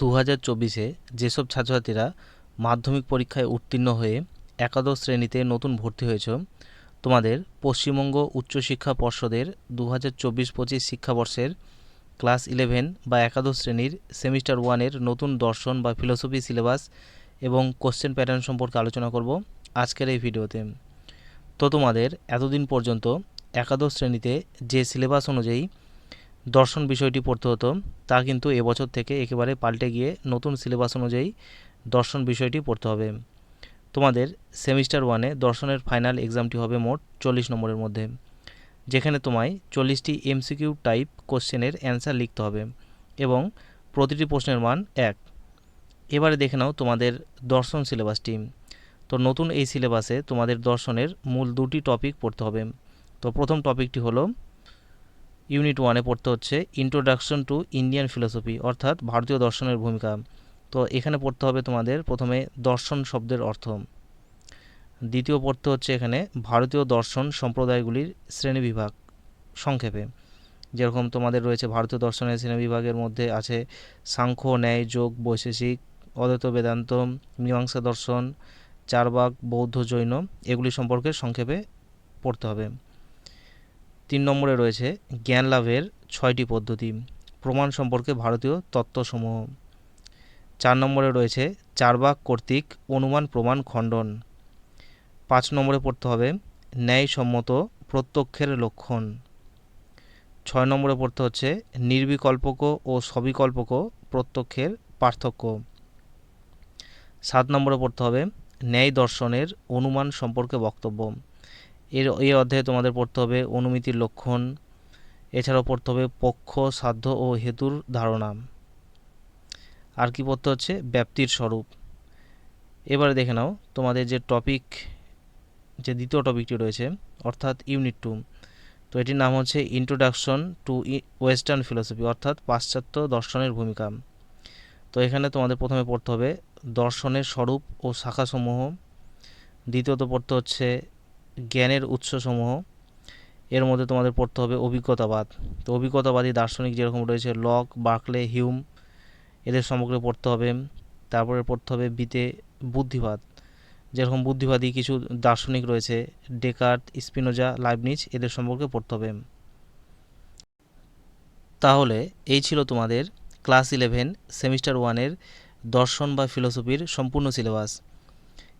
দু হাজার চব্বিশে যেসব ছাত্রছাত্রীরা মাধ্যমিক পরীক্ষায় উত্তীর্ণ হয়ে একাদশ শ্রেণীতে নতুন ভর্তি হয়েছ, তোমাদের পশ্চিমবঙ্গ উচ্চশিক্ষা পর্ষদের দু হাজার চব্বিশ পঁচিশ শিক্ষাবর্ষের ক্লাস ইলেভেন বা একাদশ শ্রেণির সেমিস্টার ওয়ানের নতুন দর্শন বা ফিলোসফি সিলেবাস এবং কোশ্চেন প্যাটার্ন সম্পর্কে আলোচনা করব আজকের এই ভিডিওতে। তো তোমাদের এতদিন পর্যন্ত একাদশ শ্রেণীতে যে সিলেবাস অনুযায়ী দর্শন বিষয়টি পড়তে হতো। তা কিন্তু এবছর থেকে একেবারে পাল্টে গিয়ে নতুন সিলেবাস অনুযায়ী দর্শন বিষয়টি পড়তে হবে। তোমাদের সেমিস্টার ওয়ানে দর্শনের ফাইনাল এক্সামটি হবে মোট চল্লিশ নম্বরের মধ্যে। যেখানে তোমায় চল্লিশটি এমসিকিউ টাইপ কোশ্চেনের অ্যান্সার লিখতে হবে এবং প্রতিটি প্রশ্নের মান এক। এবারে দেখে নাও তোমাদের দর্শন সিলেবাসটি। তো নতুন এই সিলেবাসে তোমাদের দর্শনের মূল দুটি টপিক পড়তে হবে। তো প্রথম টপিকটি হলো ইউনিট ওয়ানে পড়তে হচ্ছে ইন্ট্রোডাকশন টু ইন্ডিয়ান ফিলোসফি অর্থাৎ ভারতীয় দর্শনের ভূমিকা। তো এখানে পড়তে হবে তোমাদের প্রথমে দর্শন শব্দের অর্থ। দ্বিতীয় পড়তে হচ্ছে এখানে ভারতীয় দর্শন সম্প্রদায়গুলির শ্রেণীবিভাগ সংক্ষেপে। যেরকম তোমাদের রয়েছে ভারতীয় দর্শনের শ্রেণীবিভাগের মধ্যে আছে সাংখ্য, ন্যায়, যোগ, বৈশেষিক, অদ্বৈত বেদান্ত, মীমাংসা দর্শন চারবাগ বৌদ্ধ জৈন, এগুলি সম্পর্কে সংক্ষেপে পড়তে হবে। তিন নম্বরে রয়েছে জ্ঞান লাভের ছয়টি পদ্ধতি, প্রমাণ সম্পর্কে ভারতীয় তত্ত্বসমূহ। চার নম্বরে রয়েছে চারবাক কর্তৃক অনুমান প্রমাণ খণ্ডন। পাঁচ নম্বরে পড়তে হবে ন্যায়সম্মত প্রত্যক্ষের লক্ষণ। ছয় নম্বরে পড়তে হচ্ছে নির্বিকল্পক ও সবিকল্পক প্রত্যক্ষের পার্থক্য। সাত নম্বরে পড়তে হবে ন্যায় দর্শনের অনুমান সম্পর্কে বক্তব্য। এর এই অধ্যায়ে তোমাদের পড়তে হবে অনুমিতির লক্ষণ, এছাড়াও পড়তে হবে পক্ষ, সাধ্য ও হেতুর ধারণা। আর কি পড়তে হচ্ছে? ব্যাপ্তির স্বরূপ। এবারে দেখে নাও, তোমাদের যে টপিক, যে দ্বিতীয় টপিকটি রয়েছে, অর্থাৎ ইউনিট টু, তো এটির নাম হচ্ছে ইন্ট্রোডাকশন টু ওয়েস্টার্ন ফিলোসফি, অর্থাৎ পাশ্চাত্য দর্শনের ভূমিকা। তো এখানে তোমাদের প্রথমে পড়তে হবে দর্শনের স্বরূপ ও শাখাসমূহ। দ্বিতীয়ত পড়তে হচ্ছে জ্ঞানের উৎসসমূহ। এর মধ্যে তোমাদের পড়তে হবে অভিজ্ঞতাবাদ। তো অভিজ্ঞতাবাদী দার্শনিক যেরকম রয়েছে লক, বার্কলে, হিউম, এদের সম্পর্কে পড়তে হবে। তারপরে পড়তে হবে বিতে বুদ্ধিবাদ। যেরকম বুদ্ধিবাদী কিছু দার্শনিক রয়েছে, ডেকার্ট, স্পিনোজা লাইবনিচ এদের সম্পর্কে পড়তে হবে। তাহলে এই ছিল তোমাদের ক্লাস ইলেভেন, সেমিস্টার ওয়ানের দর্শন বা ফিলোসফির সম্পূর্ণ সিলেবাস।